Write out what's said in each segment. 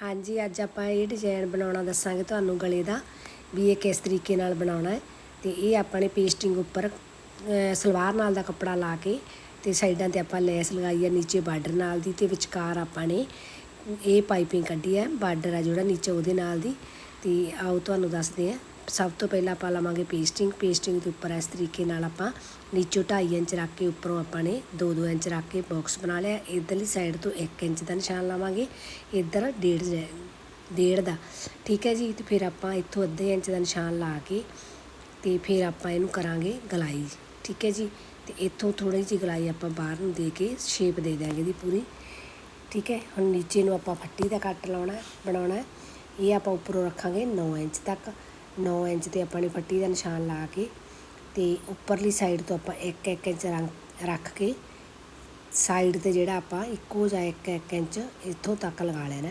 ਹਾਂਜੀ, ਅੱਜ ਆਪਾਂ ਇਹ ਡਿਜ਼ਾਈਨ ਬਣਾਉਣਾ ਦੱਸਾਂਗੇ ਤੁਹਾਨੂੰ ਗਲੇ ਦਾ, ਵੀ ਇਹ ਕਿਸ ਤਰੀਕੇ ਨਾਲ ਬਣਾਉਣਾ ਹੈ। ਤੇ ਇਹ ਆਪਾਂ ਨੇ ਪੇਸਟਿੰਗ ਉੱਪਰ ਸਲਵਾਰ ਨਾਲ ਦਾ ਕੱਪੜਾ ਲਾ ਕੇ ਤੇ ਸਾਈਡਾਂ ਤੇ ਆਪਾਂ ਲੈਸ ਲਗਾਈ ਹੈ ਨੀਚੇ ਬਾਰਡਰ ਨਾਲ ਦੀ ਤੇ ਵਿਚਕਾਰ ਆਪਾਂ ਨੇ ਇਹ ਪਾਈਪਿੰਗ ਕੱਢੀ ਹੈ, ਬਾਰਡਰ ਆ ਜਿਹੜਾ ਨੀਚੇ ਉਹਦੇ ਨਾਲ ਦੀ। ਤੇ ਆਓ ਤੁਹਾਨੂੰ ਦੱਸਦੇ ਆ ਸਭ ਤੋਂ ਪਹਿਲਾਂ ਆਪਾਂ ਲਵਾਂਗੇ ਪੇਸਟਿੰਗ। ਪੇਸਟਿੰਗ ਦੇ ਉੱਪਰ ਇਸ ਤਰੀਕੇ ਨਾਲ ਆਪਾਂ ਨੀਚੋਂ 2.5 ਇੰਚ ਰੱਖ ਕੇ ਉੱਪਰੋਂ ਆਪਾਂ ਨੇ 2-2 ਇੰਚ ਰੱਖ ਕੇ ਬਾਕਸ ਬਣਾ ਲਿਆ। ਇਧਰਲੀ ਸਾਈਡ ਤੋਂ 1 ਇੰਚ ਦਾ ਨਿਸ਼ਾਨ ਲਾਵਾਂਗੇ। ਇੱਧਰ 1.5 ਡੇਢ ਦਾ। ਠੀਕ ਹੈ ਜੀ? ਤੇ ਫਿਰ ਆਪਾਂ ਇੱਥੋਂ ਅੱਧੇ ਇੰਚ ਦਾ ਨਿਸ਼ਾਨ ਲਾ ਕੇ ਤੇ ਫਿਰ ਆਪਾਂ ਇਹਨੂੰ ਕਰਾਂਗੇ ਗਲਾਈ। ਠੀਕ ਹੈ ਜੀ? ਤੇ ਇੱਥੋਂ ਥੋੜੀ ਜਿਹੀ ਗਲਾਈ ਆਪਾਂ ਬਾਹਰ ਨੂੰ ਦੇ ਕੇ ਸ਼ੇਪ ਦੇ ਦਿਆਂਗੇ ਦੀ ਪੂਰੀ। ਠੀਕ ਹੈ? ਹੁਣ ਨੀਚੇ ਨੂੰ ਆਪਾਂ ਫੱਟੀ ਦਾ ਕੱਟ ਲਾਉਣਾ, ਬਣਾਉਣਾ। ਇਹ ਆਪਾਂ ਉੱਪਰੋਂ ਰੱਖਾਂਗੇ 9 ਇੰਚ ਤੱਕ। 9 ਇੰਚ ਤੇ ਆਪਾਂ ਨੇ ਫੱਟੀ ਦਾ ਨਿਸ਼ਾਨ ਲਾ ਕੇ ਤੇ ਉੱਪਰਲੀ ਸਾਈਡ ਤੋਂ ਆਪਾਂ 1-1 ਇੰਚ ਰੰਗ- ਰੱਖ ਕੇ ਸਾਈਡ ਤੇ ਜਿਹੜਾ ਆਪਾਂ ਇੱਕੋ ਜਿਹਾ 1-1 ਇੰਚ ਇੱਥੋਂ ਤੱਕ ਲਗਾ ਲੈਣਾ।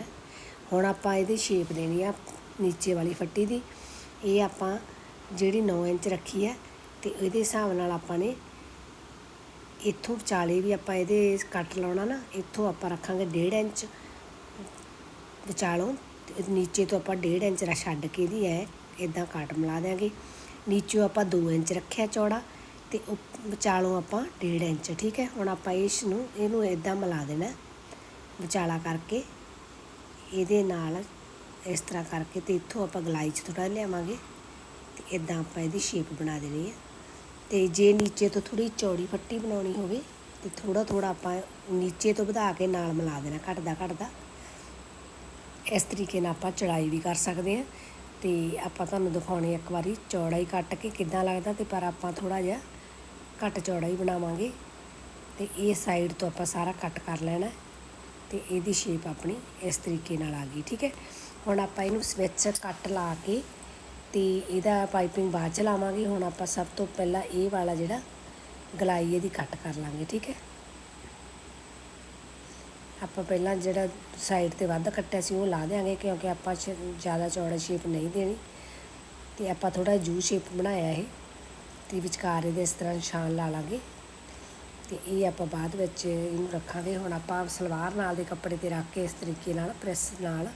ਹੁਣ ਆਪਾਂ ਇਹਦੀ ਸ਼ੇਪ ਦੇਣੀ ਆ ਨੀਚੇ ਵਾਲੀ ਫੱਟੀ ਦੀ। ਇਹ ਆਪਾਂ ਜਿਹੜੀ 9 ਇੰਚ ਰੱਖੀ ਹੈ ਤੇ ਇਹਦੇ ਹਿਸਾਬ ਨਾਲ ਆਪਾਂ ਨੇ ਇੱਥੋਂ ਵਿਚਾਲੇ ਵੀ ਆਪਾਂ ਇਹਦੇ ਕੱਟ ਲਾਉਣਾ ਨਾ, ਇੱਥੋਂ ਆਪਾਂ ਰੱਖਾਂਗੇ 1.5 ਇੰਚ। ਵਿਚਾਲੋਂ ਤੇ ਨੀਚੇ ਤੋਂ ਆਪਾਂ 1.5 ਇੰਚ ਰ ਛੱਡ ਕੇ ਇਹਦੀ ਐ ਇਦਾਂ ਕੱਟ ਮਿਲਾ ਦਿਆਂਗੇ। ਨੀਚੋਂ ਆਪਾਂ 2 ਇੰਚ ਰੱਖਿਆ ਚੌੜਾ ਤੇ ਉੱਪ- ਵਿਚਾਲੋਂ ਆਪਾਂ 1.5 ਇੰਚ, ਠੀਕ ਹੈ? ਹੁਣ ਆਪਾਂ ਇਸ ਨੂੰ ਇਹਨੂੰ ਇਦਾਂ ਮਿਲਾ ਦੇਣਾ ਵਿਚਾਲਾ ਕਰਕੇ ਇਹਦੇ ਨਾਲ ਇਸ ਤਰ੍ਹਾਂ ਕਰਕੇ ਤੇ ਇੱਥੋਂ ਆਪਾਂ ਗਲਾਈ 'ਚ ਥੋੜਾ ਲਿਆਵਾਂਗੇ ਤੇ ਇਦਾਂ ਆਪਾਂ ਇਹਦੀ ਸ਼ੇਪ ਬਣਾ ਦੇਣੀ ਹੈ। ਤੇ ਜੇ ਨੀਚੇ ਤੋਂ ਥੋੜੀ ਚੌੜੀ ਫੱਟੀ ਬਣਾਉਣੀ ਹੋਵੇ ਤੇ ਥੋੜਾ ਥੋੜਾ ਆਪਾਂ ਨੀਚੇ ਤੋਂ ਵਧਾ ਕੇ ਨਾਲ ਮਿਲਾ ਦੇਣਾ ਘਟਦਾ ਘਟਦਾ। ਇਸ ਤਰੀਕੇ ਨਾਲ ਆਪਾਂ ਚੜਾਈ ਵੀ ਕਰ ਸਕਦੇ ਹਾਂ। ਤੇ ਆਪਾਂ ਤੁਹਾਨੂੰ ਦਿਖਾਉਣੇ ਇੱਕ ਵਾਰੀ ਚੌੜਾ ਹੀ ਕੱਟ ਕੇ ਕਿੱਦਾਂ ਲੱਗਦਾ ਤੇ ਪਰ ਆਪਾਂ ਥੋੜਾ ਜਿਹਾ ਘੱਟ ਚੌੜਾ ਹੀ ਬਣਾਵਾਂਗੇ ਤੇ ਇਹ ਸਾਈਡ ਤੋਂ ਆਪਾਂ ਸਾਰਾ ਕੱਟ ਕਰ ਲੈਣਾ ਹੈ ਤੇ ਇਹਦੀ ਸ਼ੇਪ ਆਪਣੀ ਇਸ ਤਰੀਕੇ ਨਾਲ ਆ ਗਈ, ਠੀਕ ਹੈ? ਹੁਣ ਆਪਾਂ ਇਹਨੂੰ ਸਵਿਚ ਕੱਟ ਲਾ ਕੇ ਤੇ ਇਹਦਾ ਪਾਈਪਿੰਗ ਬਾਅਦ ਚ ਲਾਵਾਂਗੇ, ਹੁਣ ਆਪਾਂ ਸਭ ਤੋਂ ਪਹਿਲਾਂ ਇਹ ਵਾਲਾ ਜਿਹੜਾ ਗਲਾਈ ਇਹਦੀ ਕੱਟ ਕਰ ਲਾਂਗੇ, ਠੀਕ ਹੈ? ਆਪਾਂ ਪਹਿਲਾਂ ਜਿਹੜਾ ਸਾਈਡ ਤੇ ਵੱਧ ਕੱਟਿਆ ਸੀ, ਉਹ ਲਾ ਦੇਾਂਗੇ ਕਿਉਂਕਿ ਆਪਾਂ ਸ਼- ਜ਼ਿਆਦਾ ਚੌੜਾ ਸ਼ੇਪ ਨਹੀਂ ਦੇਣੀ। ਤੇ ਆਪਾਂ ਥੋੜਾ ਜੂ ਸ਼ੇਪ ਬਣਾਇਆ ਇਹ, ਤੇ ਵਿਚਕਾਰ ਇਹਦੇ ਇਸ ਤਰ੍ਹਾਂ ਨਿਸ਼ਾਨ ਲਾ ਲਾਂਗੇ। ਤੇ ਇਹ ਆਪਾਂ ਬਾਅਦ ਵਿੱਚ ਇਹਨੂੰ ਰੱਖਾਂਗੇ। ਹੁਣ ਆਪਾਂ ਸਲਵਾਰ ਨਾਲ ਦੇ ਕੱਪੜੇ ਤੇ ਰੱਖ ਕੇ ਇਸ ਤਰੀਕੇ ਨਾਲ, ਪ੍ਰੈਸ ਨਾਲ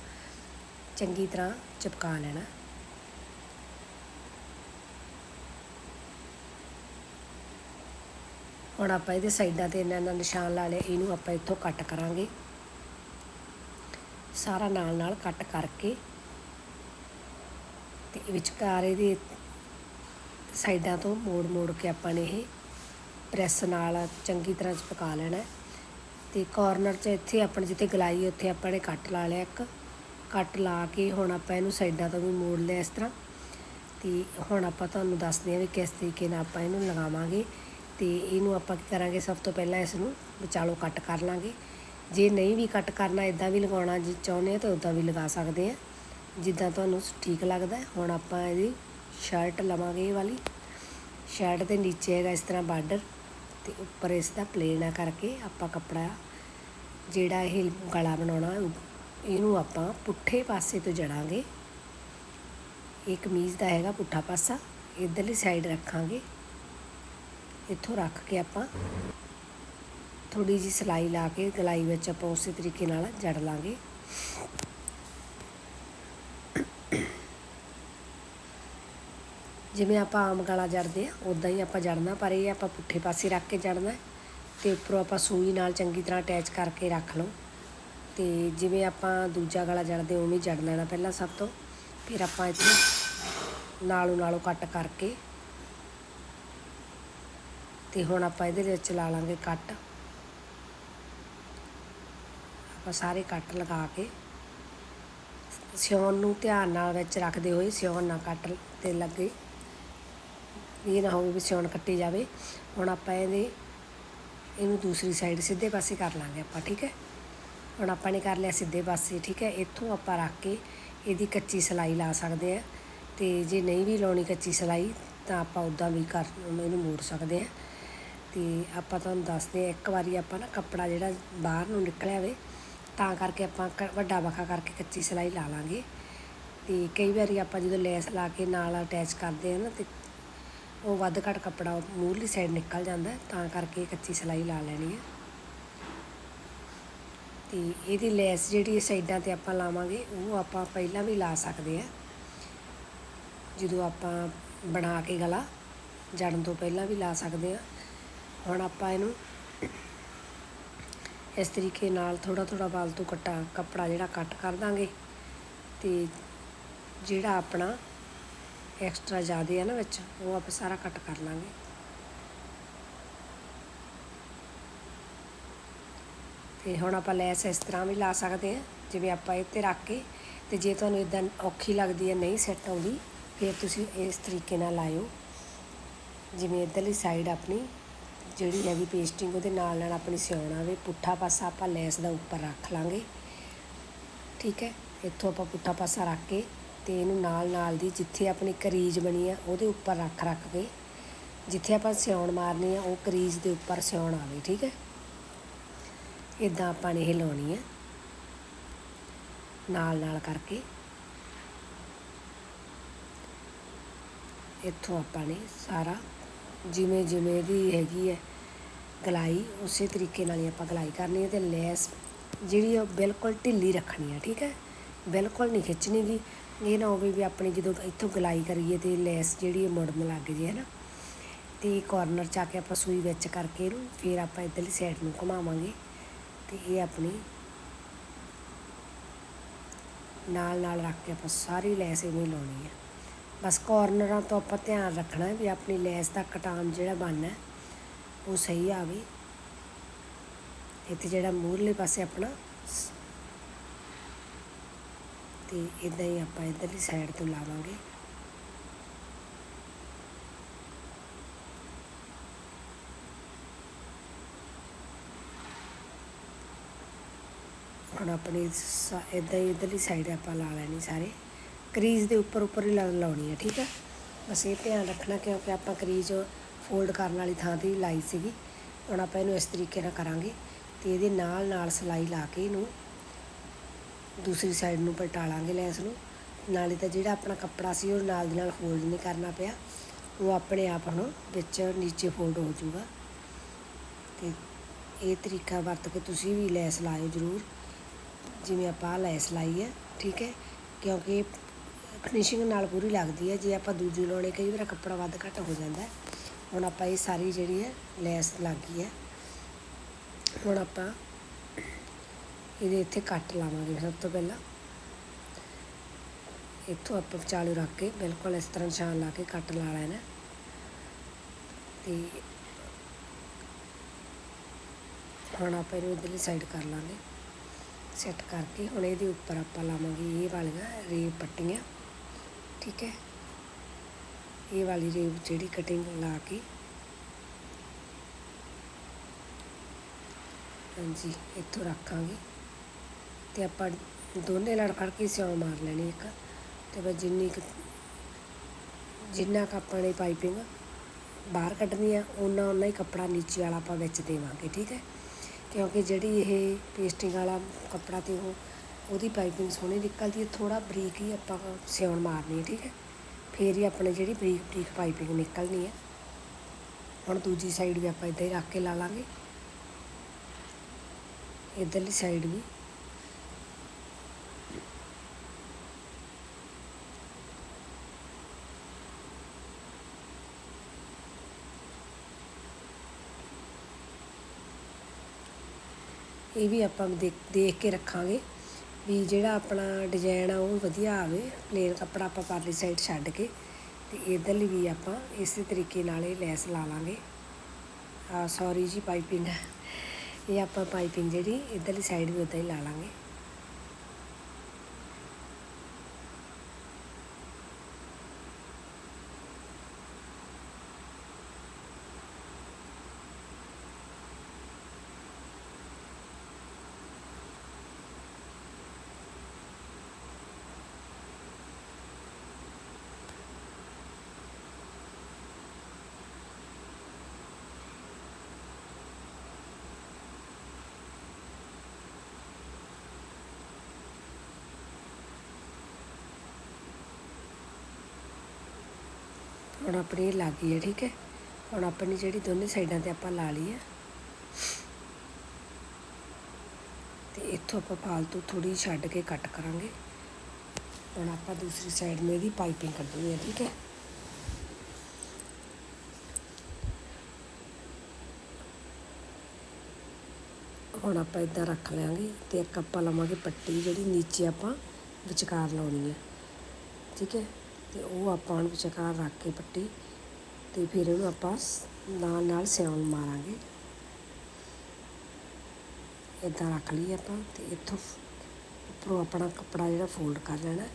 ਚੰਗੀ ਤਰ੍ਹਾਂ ਚਿਪਕਾ ਲੈਣਾ। ਹੁਣ ਆਪਾਂ ਇਹਦੇ ਸਾਈਡਾਂ ਤੇ ਇਹਨਾਂ ਨਾਲ ਨਿਸ਼ਾਨ ਲਾ ਲਿਆ, ਇਹਨੂੰ ਆਪਾਂ ਇੱਥੋਂ ਕੱਟ ਕਰਾਂਗੇ। ਸਾਰਾ ਨਾਲ ਨਾਲ ਕੱਟ ਕਰਕੇ ਤੇ ਵਿਚਕਾਰ ਇਹਦੇ ਸਾਈਡਾਂ ਤੋਂ ਮੋੜ ਮੋੜ ਕੇ ਆਪਾਂ ਨੇ ਇਹ ਪ੍ਰੈਸ ਨਾਲ ਚੰਗੀ ਤਰ੍ਹਾਂ ਪਕਾ ਲੈਣਾ ਹੈ। ਤੇ ਕਾਰਨਰ 'ਚ ਇੱਥੇ ਆਪਣੇ ਜਿੱਥੇ ਗਲਾਈ ਉੱਥੇ ਆਪਾਂ ਨੇ ਕੱਟ ਲਾ ਲਿਆ ਇੱਕ। ਕੱਟ ਲਾ ਕੇ ਹੁਣ ਆਪਾਂ ਇਹਨੂੰ ਸਾਈਡਾਂ ਤੋਂ ਵੀ ਮੋੜ ਲਿਆ ਇਸ ਤਰ੍ਹਾਂ। ਤੇ ਹੁਣ ਆਪਾਂ ਤੁਹਾਨੂੰ ਦੱਸਦੇ ਹਾਂ ਵੀ ਕਿਸ ਤਰੀਕੇ ਨਾਲ ਆਪਾਂ ਇਹਨੂੰ ਲਗਾਵਾਂਗੇ। ਤੇ ਇਹਨੂੰ ਆਪਾਂ ਕੀ ਕਰਾਂਗੇ, ਸਭ ਤੋਂ ਪਹਿਲਾਂ ਇਸ ਨੂੰ ਵਿਚਾਲੋਂ ਕੱਟ ਕਰ ਲਾਂਗੇ। ਜੇ ਨਹੀਂ ਵੀ ਕੱਟ ਕਰਨਾ ਇਦਾਂ ਵੀ ਲਗਾਉਣਾ ਜੇ ਚਾਹੁੰਦੇ ਆ ਤਾਂ ਉਦਾਂ ਵੀ ਲਗਾ ਸਕਦੇ ਆ। ਜਿੱਦਾਂ ਤੁਹਾਨੂੰ ਠੀਕ ਲੱਗਦਾ ਹੁਣ ਆਪਾਂ ਇਹਦੀ ਸ਼ਰਟ ਲਵਾਂਗੇ ਇਹ ਵਾਲੀ। ਸ਼ਰਟ ਦੇ ਨੀਚੇ ਹੈਗਾ ਇਸ ਤਰ੍ਹਾਂ ਬਾਰਡਰ ਤੇ ਉੱਪਰ ਇਸ ਦਾ ਪਲੇਨ ਆ ਕਰਕੇ ਆਪਾਂ ਕੱਪੜਾ ਜਿਹੜਾ ਇਹ ਗਲਾ ਬਣਾਉਣਾ, ਇਹਨੂੰ ਆਪਾਂ ਪੁੱਠੇ ਪਾਸੇ ਤੋਂ ਜੜਾਂਗੇ। ਇਹ ਕਮੀਜ਼ ਦਾ ਹੈਗਾ ਪੁੱਠਾ ਪਾਸਾ, ਇਧਰਲੀ ਸਾਈਡ ਰੱਖਾਂਗੇ। ਇੱਥੋਂ ਰੱਖ ਕੇ ਆਪਾਂ ਥੋੜੀ ਜੀ ਸਲਾਈ ਲਾ ਕੇ ਗਲਾਈ ਵਿੱਚ ਆਪਾਂ ਉਸੇ ਤਰੀਕੇ ਨਾਲ ਜੜ ਲਾਂਗੇ। ਜਿਵੇਂ ਆਪਾਂ ਆਮ ਗਲਾ ਜੜਦੇ ਆ ਉਦਾਂ ਹੀ ਆਪਾਂ ਜੜਨਾ, ਪਰ ਇਹ ਆਪਾਂ ਪੁੱਠੇ ਪਾਸੇ ਰੱਖ ਕੇ ਜੜਨਾ ਹੈ ਤੇ ਉੱਪਰੋਂ ਆਪਾਂ ਸੂਈ ਨਾਲ ਚੰਗੀ ਤਰ੍ਹਾਂ ਅਟੈਚ ਕਰਕੇ ਰੱਖ ਲਓ। ਤੇ ਜਿਵੇਂ ਆਪਾਂ ਦੂਜਾ ਗਲਾ ਜੜਦੇ ਉਵੇਂ ਜੜ ਲੈਣਾ ਪਹਿਲਾਂ ਸਭ ਤੋਂ। ਫਿਰ ਆਪਾਂ ਇੱਥੇ ਨਾਲੋਂ ਨਾਲੋਂ ਕੱਟ ਕਰਕੇ ਤੇ ਹੁਣ ਆਪਾਂ ਇਹਦੇ ਵਿੱਚ ਲਾ ਲਾਂਗੇ ਕੱਟ। ਆਪਾਂ ਸਾਰੇ ਕੱਟ ਲਗਾ ਕੇ ਸਿਉਣ ਨੂੰ ਧਿਆਨ ਨਾਲ ਵਿੱਚ ਰੱਖਦੇ ਹੋਏ ਸਿਉਣ ਨਾ ਕੱਟ ਤੇ ਲੱਗੇ। ਇਹ ਨਾ ਹੋਵੇ ਵੀ ਸਿਉਣ ਕੱਟੀ ਜਾਵੇ। ਹੁਣ ਆਪਾਂ ਇਹਦੇ, ਇਹਨੂੰ ਦੂਸਰੀ ਸਾਈਡ ਸਿੱਧੇ ਪਾਸੇ ਕਰ ਲਾਂਗੇ ਆਪਾਂ, ਠੀਕ ਹੈ? ਹੁਣ ਆਪਾਂ ਨੇ ਕਰ ਲਿਆ ਸਿੱਧੇ ਪਾਸੇ, ਠੀਕ ਹੈ? ਇੱਥੋਂ ਆਪਾਂ ਰੱਖ ਕੇ ਇਹਦੀ ਕੱਚੀ ਸਲਾਈ ਲਾ ਸਕਦੇ ਆ ਤੇ ਜੇ ਨਹੀਂ ਵੀ ਲਾਉਣੀ ਕੱਚੀ ਸਲਾਈ ਤਾਂ ਆਪਾਂ ਉਦਾਂ ਵੀ ਕਰ, ਇਹਨੂੰ ਮੋੜ ਸਕਦੇ ਆ ਅਤੇ ਆਪਾਂ ਤੁਹਾਨੂੰ ਦੱਸਦੇ ਹਾਂ, ਇੱਕ ਵਾਰੀ ਆਪਾਂ ਨਾ ਕੱਪੜਾ ਜਿਹੜਾ ਬਾਹਰ ਨੂੰ ਨਿਕਲਿਆ ਹੋਵੇ, ਤਾਂ ਕਰਕੇ ਆਪਾਂ ਕ- ਵੱਡਾ ਵਖਾ ਕਰਕੇ ਕੱਚੀ ਸਿਲਾਈ ਲਾ ਲਾਂਗੇ। ਤੇ ਕਈ ਵਾਰੀ ਆਪਾਂ ਜਦੋਂ ਲੈਸ ਲਾ ਕੇ ਨਾਲ ਅਟੈਚ ਕਰਦੇ ਆ ਨਾ, ਤੇ ਉਹ ਵੱਧ ਘੱਟ ਕੱਪੜਾ ਮੂਹਰਲੀ ਸਾਈਡ ਨਿਕਲ ਜਾਂਦਾ, ਤਾਂ ਕਰਕੇ ਕੱਚੀ ਸਿਲਾਈ ਲਾ ਲੈਣੀ ਹੈ ਤੇ ਇਹਦੀ ਲੈਸ ਜਿਹੜੀ ਸਾਈਡਾਂ ਤੇ ਆਪਾਂ ਲਾਵਾਂਗੇ, ਉਹ ਆਪਾਂ ਪਹਿਲਾਂ ਵੀ ਲਾ ਸਕਦੇ ਆ ਜਦੋਂ ਆਪਾਂ ਬਣਾ ਕੇ ਗਲਾ, ਜੜਨ ਤੋਂ ਪਹਿਲਾਂ ਵੀ ਲਾ ਸਕਦੇ ਆ ਹੁਣ ਆਪਾਂ ਇਹਨੂੰ ਇਸ ਤਰੀਕੇ ਨਾਲ ਥੋੜਾ ਥੋੜਾ ਫਾਲਤੂ ਕੱਟਾ, ਕੱਪੜਾ ਜਿਹੜਾ ਕੱਟ ਕਰ ਦਾਂਗੇ ਤੇ ਜਿਹੜਾ ਆਪਣਾ ਐਕਸਟਰਾ ਜ਼ਿਆਦੇ ਆ ਨਾ ਵਿੱਚ, ਉਹ ਆਪਾਂ ਸਾਰਾ ਕੱਟ ਕਰ ਲਾਂਗੇ। ਤੇ ਹੁਣ ਆਪਾਂ ਲੈਸ ਇਸ ਤਰ੍ਹਾਂ ਵੀ ਲਾ ਸਕਦੇ ਆ, ਜਿਵੇਂ ਆਪਾਂ ਇਹ ਤੇ ਰੱਖ ਕੇ, ਤੇ ਜੇ ਤੁਹਾਨੂੰ ਇਦਾਂ ਔਖੀ ਲੱਗਦੀ ਹੈ ਨਹੀਂ ਸੈੱਟ ਆਉਂਦੀ, ਫਿਰ ਤੁਸੀਂ ਇਸ ਤਰੀਕੇ ਨਾਲ ਲਾਇਓ। ਜਿਵੇਂ ਇੱਧਰਲੀ ਸਾਈਡ ਆਪਣੀ ਜਿਹੜੀ ਹੈਗੀ ਪੇਸਟਿੰਗ ਉਹਦੇ ਨਾਲ ਨਾਲ ਆਪਣੀ ਸਿਉਣ ਆਵੇ ਪੁੱਠਾ ਪਾਸਾ ਆਪਾਂ ਲੈਸ ਦਾ ਉੱਪਰ ਰੱਖ ਲਾਂਗੇ। ਠੀਕ ਹੈ? ਇੱਥੋਂ ਆਪਾਂ ਪੁੱਠਾ ਪਾਸਾ ਰੱਖ ਕੇ ਤੇ ਇਹਨੂੰ ਨਾਲ ਨਾਲ ਦੀ ਜਿੱਥੇ ਆਪਣੀ ਕਰੀਜ਼ ਬਣੀ ਆ, ਉਹਦੇ ਉੱਪਰ ਰੱਖ ਰੱਖ ਕੇ, ਜਿੱਥੇ ਆਪਾਂ ਸਿਉਣ ਮਾਰਨੀ ਆ, ਉਹ ਕਰੀਜ਼ ਦੇ ਉੱਪਰ ਸਿਉਣ ਆਵੇ, ਠੀਕ ਹੈ? ਇਦਾਂ ਆਪਾਂ ਨੇ ਇਹ ਲਾਉਣੀ ਹੈ ਨਾਲ ਨਾਲ ਕਰਕੇ। ਇੱਥੋਂ ਆਪਾਂ ਨੇ ਸਾਰਾ ਜਿਵੇਂ ਜਿਵੇਂ ਦੀ ਹੈਗੀ ਹੈ ਗਲਾਈ ਉਸੇ ਤਰੀਕੇ ਨਾਲ ਹੀ ਆਪਾਂ ਗਲਾਈ ਕਰਨੀ ਹੈ ਤੇ ਲੈਸ ਜਿਹੜੀ ਉਹ ਬਿਲਕੁਲ ਢਿੱਲੀ ਰੱਖਣੀ ਹੈ ਠੀਕ ਹੈ? ਬਿਲਕੁਲ ਨਹੀਂ ਖਿੱਚਣੀ ਗੀ। ਇਹ ਨਾ ਹੋਵੇ ਵੀ ਆਪਣੀ ਜਦੋਂ ਇੱਥੋਂ ਗਲਾਈ ਕਰੀਏ ਤੇ ਲੈਸ ਜਿਹੜੀ ਮੁੜਨ ਲੱਗ ਜੇ ਹੈ ਨਾ ਤੇ ਕਾਰਨਰ ਚ ਆ ਕੇ ਆਪਾਂ ਸੂਈ ਵਿੱਚ ਕਰਕੇ ਇਹਨੂੰ ਫਿਰ ਆਪਾਂ ਇੱਧਰਲੀ ਸਾਈਡ ਨੂੰ ਘੁਮਾਵਾਂਗੇ ਤੇ ਇਹ ਆਪਣੀ ਨਾਲ ਨਾਲ ਰੱਖ ਕੇ ਆਪਾਂ ਸਾਰੀ ਲੈਸ ਇਵੇਂ ਲਾਉਣੀ ਹੈ ਬਸ ਕੋਰਨਰਾਂ ਤੋਂ ਆਪਾਂ ਧਿਆਨ ਰੱਖਣਾ ਵੀ ਆਪਣੀ ਲੈਸ ਦਾ ਕਟਾਮ ਜਿਹੜਾ ਬਣਨਾ, ਉਹ ਸਹੀ ਆਵੇ। ਇੱਥੇ ਜਿਹੜਾ ਮੂਹਰਲੇ ਪਾਸੇ ਆਪਣਾ ਤੇ ਇਦਾਂ ਹੀ ਆਪਾਂ ਇਧਰਲੀ ਸਾਈਡ ਤੋਂ ਲਾਵਾਂਗੇ। ਹੁਣ ਆਪਣੀ ਇਦਾਂ ਹੀ ਇਧਰਲੀ ਸਾਈਡ ਆਪਾਂ ਲਾ ਲੈਣੀ ਸਾਰੇ। ਕਰੀਜ਼ ਦੇ ਉੱਪਰ ਉੱਪਰ ਹੀ ਲਾਉਣੀ ਹੈ ਠੀਕ ਹੈ ਬਸ ਇਹ ਧਿਆਨ ਰੱਖਣਾ ਕਿਉਂਕਿ ਆਪਾਂ ਕਰੀਜ਼ ਫੋਲਡ ਕਰਨ ਵਾਲੀ ਥਾਂ ਤੇ ਲਾਈ ਸੀਗੀ। ਹੁਣ ਆਪਾਂ ਇਹਨੂੰ ਇਸ ਤਰੀਕੇ ਨਾਲ ਕਰਾਂਗੇ ਤੇ ਇਹਦੇ ਨਾਲ ਨਾਲ ਸਲਾਈ ਲਾ ਕੇ ਇਹਨੂੰ ਦੂਸਰੀ ਸਾਈਡ ਨੂੰ ਪਲਟਾ ਲਾਂਗੇ ਲੈਸ ਨੂੰ। ਨਾਲੇ ਤਾਂ ਜਿਹੜਾ ਆਪਣਾ ਕੱਪੜਾ ਸੀ ਉਹ ਨਾਲ ਦੀ ਨਾਲ ਫੋਲਡ ਨਹੀਂ ਕਰਨਾ ਪਿਆ। ਉਹ ਆਪਣੇ ਆਪ ਹੁਣ ਵਿੱਚ ਨੀਚੇ ਫੋਲਡ ਹੋ ਜਾਊਗਾ। ਤੇ ਇਹ ਤਰੀਕਾ ਵਰਤ ਕੇ ਤੁਸੀਂ ਵੀ ਲੈਸ ਲਾਇਓ ਜ਼ਰੂਰ। ਜਿਵੇਂ ਆਪਾਂ ਲੈਸ ਲਾਈ ਹੈ ਠੀਕ ਹੈ? ਕਿਉਂਕਿ ਫਿਨਿਸ਼ਿੰਗ ਨਾਲ ਪੂਰੀ ਲੱਗਦੀ ਹੈ। ਜੇ ਆਪਾਂ ਦੂਜੀ ਲਾਉਣੇ, ਕਈ ਵਾਰ ਕੱਪੜਾ ਵੱਧ ਘੱਟ ਹੋ ਜਾਂਦਾ ਹੁਣ ਆਪਾਂ ਇਹ ਸਾਰੀ ਜਿਹੜੀ ਹੈ, ਲੈਸ ਲੱਗ ਗਈ ਹੈ। ਹੁਣ ਆਪਾਂ ਇਹਦੇ ਇੱਥੇ ਕੱਟ ਲਾਵਾਂਗੇ ਸਭ ਤੋਂ ਪਹਿਲਾਂ। ਇੱਥੋਂ ਆਪਾਂ ਚਾਲੂ ਰੱਖ ਕੇ ਬਿਲਕੁਲ ਇਸ ਤਰ੍ਹਾਂ ਨਿਸ਼ਾਨ ਲਾ ਕੇ ਕੱਟ ਲਾ ਲੈਣਾ ਤੇ ਹੁਣ ਆਪਾਂ ਇਹਨੂੰ ਇਧਰਲੀ ਸਾਈਡ ਕਰ ਲਾਂਗੇ। ਸੈੱਟ ਕਰਕੇ ਹੁਣ ਇਹਦੇ ਉੱਪਰ ਆਪਾਂ ਲਾਵਾਂਗੇ ਇਹ ਵਾਲੀਆਂ ਰੇ ਪੱਟੀਆਂ। ਠੀਕ ਹੈ। ਇਹ ਵਾਲੀ ਰੇਬ ਜਿਹੜੀ ਕਟਿੰਗ ਲਾ ਕੇ। ਹਾਂਜੀ, ਇੱਥੋਂ ਰੱਖਾਂਗੇ। ਤੇ ਆਪਾਂ ਦੋਨੇ ਲੜ ਫੜ ਕੇ ਸਿਉਂ ਮਾਰ ਲੈਣੀ ਇੱਕ। ਤੇ ਬਸ ਜਿੰਨੀ ਕੁ ਜਿੰਨਾ ਕੁ ਆਪਾਂ ਨੇ ਪਾਈਪਿੰਗ ਬਾਹਰ ਕੱਢਣੀ ਆ ਉਹਨਾਂ ਉਹਨਾਂ ਹੀ ਕੱਪੜਾ ਨੀਚੇ ਵਾਲਾ ਆਪਾਂ ਵਿੱਚ ਦੇਵਾਂਗੇ, ਠੀਕ ਹੈ। ਕਿਉਂਕਿ ਜਿਹੜੀ ਇਹ ਪੇਸਟਿੰਗ ਵਾਲਾ ਕੱਪੜਾ ਤੇ ਉਹ ਉਹਦੀ ਪਾਈਪਿੰਗ ਸੋਹਣੀ ਨਿਕਲਦੀ ਹੈ ਥੋੜਾ ਬਰੀਕ ਹੀ ਆਪਾਂ ਸਿਉਣ ਮਾਰਨੀ ਹੈ, ਠੀਕ ਹੈ। ਫੇਰ ਹੀ ਆਪਣੇ ਜਿਹੜੀ ਬਰੀਕ ਬਰੀਕ ਪਾਈਪਿੰਗ ਨਿਕਲਣੀ ਹੈ। ਹੁਣ ਦੂਜੀ ਸਾਈਡ ਵੀ ਆਪਾਂ ਇਦਾਂ ਹੀ ਰੱਖ ਕੇ ਲਾ ਲਾਂਗੇ। ਇਧਰਲੀ ਸਾਈਡ ਵੀ। ਇਹ ਵੀ ਆਪਾਂ ਦੇਖ ਦੇਖ ਕੇ ਰੱਖਾਂਗੇ। ਵੀ ਜਿਹੜਾ ਆਪਣਾ ਡਿਜ਼ਾਈਨ ਆ, ਉਹ ਵਧੀਆ ਆਵੇ। ਪਲੇਨ ਕੱਪੜਾ ਆਪਾਂ ਪਰਲੀ ਸਾਈਡ ਛੱਡ ਕੇ ਤੇ ਇਧਰਲੀ ਵੀ ਆਪਾਂ ਇਸੇ ਤਰੀਕੇ ਨਾਲ ਇਹ ਲੈਸ ਲਾ ਲਾਂਗੇ। ਆ ਸੌਰੀ ਜੀ, ਪਾਈਪਿੰਗ। ਇਹ ਆਪਾਂ ਪਾਈਪਿੰਗ ਜਿਹੜੀ ਇਧਰਲੀ ਸਾਈਡ ਵੀ ਉਦਾਂ ਹੀ ਲਾ ਲਾਂਗੇ। ਹੁਣ ਆਪਣੀ ਇਹ ਲੱਗ ਗਈ ਹੈ, ਠੀਕ ਹੈ? ਹੁਣ ਆਪਣੀ ਜਿਹੜੀ ਦੋਨੇ ਸਾਈਡਾਂ ਤੇ ਆਪਾਂ ਲਾ ਲਈ ਹੈ। ਤੇ ਇੱਥੋਂ ਆਪਾਂ ਫਾਲਤੂ ਥੋੜੀ ਛੱਡ ਕੇ ਕੱਟ ਕਰਾਂਗੇ। ਹੁਣ ਆਪਾਂ ਦੂਸਰੀ ਸਾਈਡ ਨੂੰ ਇਹਦੀ ਪਾਈਪਿੰਗ ਕੱਢਣੀ ਹੈ, ਠੀਕ ਹੈ? ਹੁਣ ਆਪਾਂ ਇਦਾਂ ਰੱਖ ਲਾਂਗੇ ਤੇ ਇੱਕ ਆਪਾਂ ਲਵਾਂਗੇ ਪੱਟੀ ਜਿਹੜੀ ਨੀਚੇ ਆਪਾਂ ਵਿਚਕਾਰ ਲਾਉਣੀ ਹੈ, ਠੀਕ ਹੈ? ਤੇ ਉਹ ਆਪਾਂ ਹੁਣ ਵਿਚਕਾਰ ਰੱਖ ਕੇ ਪੱਟੀ ਤੇ ਫਿਰ ਉਹਨੂੰ ਆਪਾਂ ਨਾਲ ਨਾਲ ਸਿਉਣ ਮਾਰਾਂਗੇ। ਇਦਾਂ ਰੱਖ ਲਈ ਆਪਾਂ ਤੇ ਇੱਥੋਂ ਉੱਪਰੋਂ ਆਪਣਾ ਕੱਪੜਾ ਜਿਹੜਾ ਫੋਲਡ ਕਰ ਲੈਣਾ।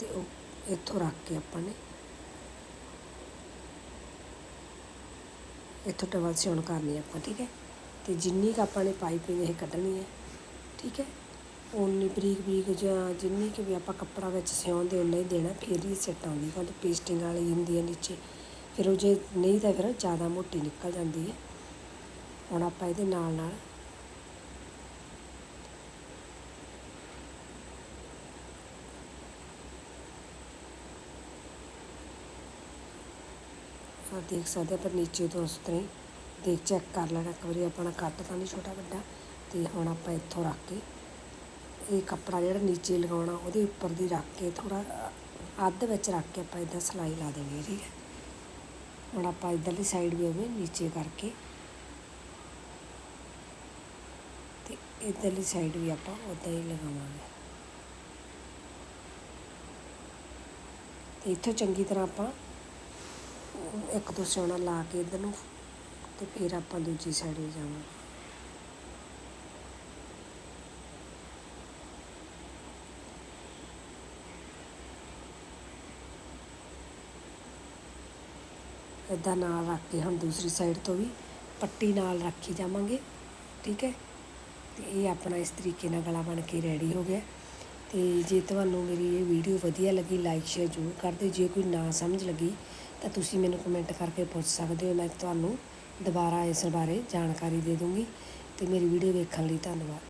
ਤੇ ਉਹ ਇੱਥੋਂ ਰੱਖ ਕੇ ਆਪਾਂ ਨੇ ਇੱਥੋਂ ਡਬਲ ਸਿਉਣ ਕਰਨੀ ਹੈ ਆਪਾਂ, ਠੀਕ ਹੈ? ਤੇ ਜਿੰਨੀ ਕੁ ਆਪਾਂ ਨੇ ਪਾਈਪਿੰਗ ਇਹ ਕੱਢਣੀ ਹੈ, ਠੀਕ ਹੈ? ਉਨੀ ਬਰੀਕ ਬਰੀਕ ਜਾਂ ਜਿੰਨੀ ਕਿ ਵੀ ਆਪਾਂ ਕੱਪੜਾ ਵਿੱਚ ਸਿਉਂਦੇ ਉਨਾ ਹੀ ਦੇਣਾ, ਫਿਰ ਹੀ ਸੈੱਟ ਆਉਂਦੀ ਕਿਉਂਕਿ ਪੇਸਟਿੰਗ ਵਾਲੀ ਹੁੰਦੀ ਹੈ ਨੀਚੇ। ਫਿਰ ਉਹ ਜੇ ਨਹੀਂ ਤਾਂ ਫਿਰ ਜ਼ਿਆਦਾ ਮੋਟੀ ਨਿਕਲ ਜਾਂਦੀ ਹੈ। ਹੁਣ ਆਪਾਂ ਇਹਦੇ ਨਾਲ ਨਾਲ ਆ ਦੇਖ ਸਕਦੇ ਆਪਾਂ ਨੀਚੇ ਤੋਂ ਉਸ ਤਰ੍ਹਾਂ ਹੀ। ਦੇਖ ਚੈੱਕ ਕਰ ਲੈਣਾ ਇੱਕ ਵਾਰੀ ਆਪਣਾ ਕੱਟ ਤਾਂ ਨਹੀਂ ਛੋਟਾ ਵੱਡਾ। ਤੇ ਹੁਣ ਆਪਾਂ ਇੱਥੋਂ ਰੱਖ ਕੇ ਇਹ ਕੱਪੜਾ ਜਿਹੜਾ ਨੀਚੇ ਲਗਾਉਣਾ, ਉਹਦੇ ਉੱਪਰ ਦੀ ਰੱਖ ਕੇ ਥੋੜਾ ਅੱਧ ਵਿੱਚ ਰੱਖ ਕੇ ਆਪਾਂ ਇਦਾਂ ਸਲਾਈ ਲਾ ਦੇਣੀ ਠੀਕ ਹੈ। ਹੁਣ ਆਪਾਂ ਇਧਰਲੀ ਸਾਈਡ ਵੀ ਉਵੇਂ ਨੀਚੇ ਕਰਕੇ। ਤੇ ਇਧਰਲੀ ਸਾਈਡ ਵੀ ਆਪਾਂ ਉਦਾਂ ਹੀ ਲਗਾਵਾਂਗੇ। ਤੇ ਇੱਥੋਂ ਚੰਗੀ ਤਰ੍ਹਾਂ ਆਪਾਂ ਇੱਕ ਦੋ ਸਿਉਣਾ ਲਾ ਕੇ ਇਧਰ ਨੂੰ, ਤੇ ਫਿਰ ਆਪਾਂ ਦੂਜੀ ਸਾਈਡ ਵੀ ਜਾਵਾਂਗੇ। ਇੱਦਾਂ ਨਾਲ ਰੱਖ ਕੇ ਹੁਣ ਦੂਸਰੀ ਸਾਈਡ ਤੋਂ ਵੀ ਪੱਟੀ ਨਾਲ ਰੱਖੀ ਜਾਵਾਂਗੇ, ਠੀਕ ਹੈ? ਤੇ ਇਹ ਆਪਣਾ ਇਸ ਤਰੀਕੇ ਨਾਲ ਗਲਾ ਬਣ ਕੇ ਰੈਡੀ ਹੋ ਗਿਆ। ਤੇ ਜੇ ਤੁਹਾਨੂੰ ਮੇਰੀ ਇਹ ਵੀਡੀਓ ਵਧੀਆ ਲੱਗੀ ਲਾਈਕ ਸ਼ੇਅਰ ਜ਼ਰੂਰ ਕਰ ਦਿਓ। ਜੇ ਕੋਈ ਨਾ ਸਮਝ ਲੱਗੀ, ਤਾਂ ਤੁਸੀਂ ਮੈਨੂੰ ਕਮੈਂਟ ਕਰਕੇ ਪੁੱਛ ਸਕਦੇ ਹੋ। ਮੈਂ ਤੁਹਾਨੂੰ ਦੁਬਾਰਾ ਇਸ ਬਾਰੇ ਜਾਣਕਾਰੀ ਦੇ ਦੂੰਗੀ। ਤੇ ਮੇਰੀ ਵੀਡੀਓ ਵੇਖਣ ਲਈ ਧੰਨਵਾਦ।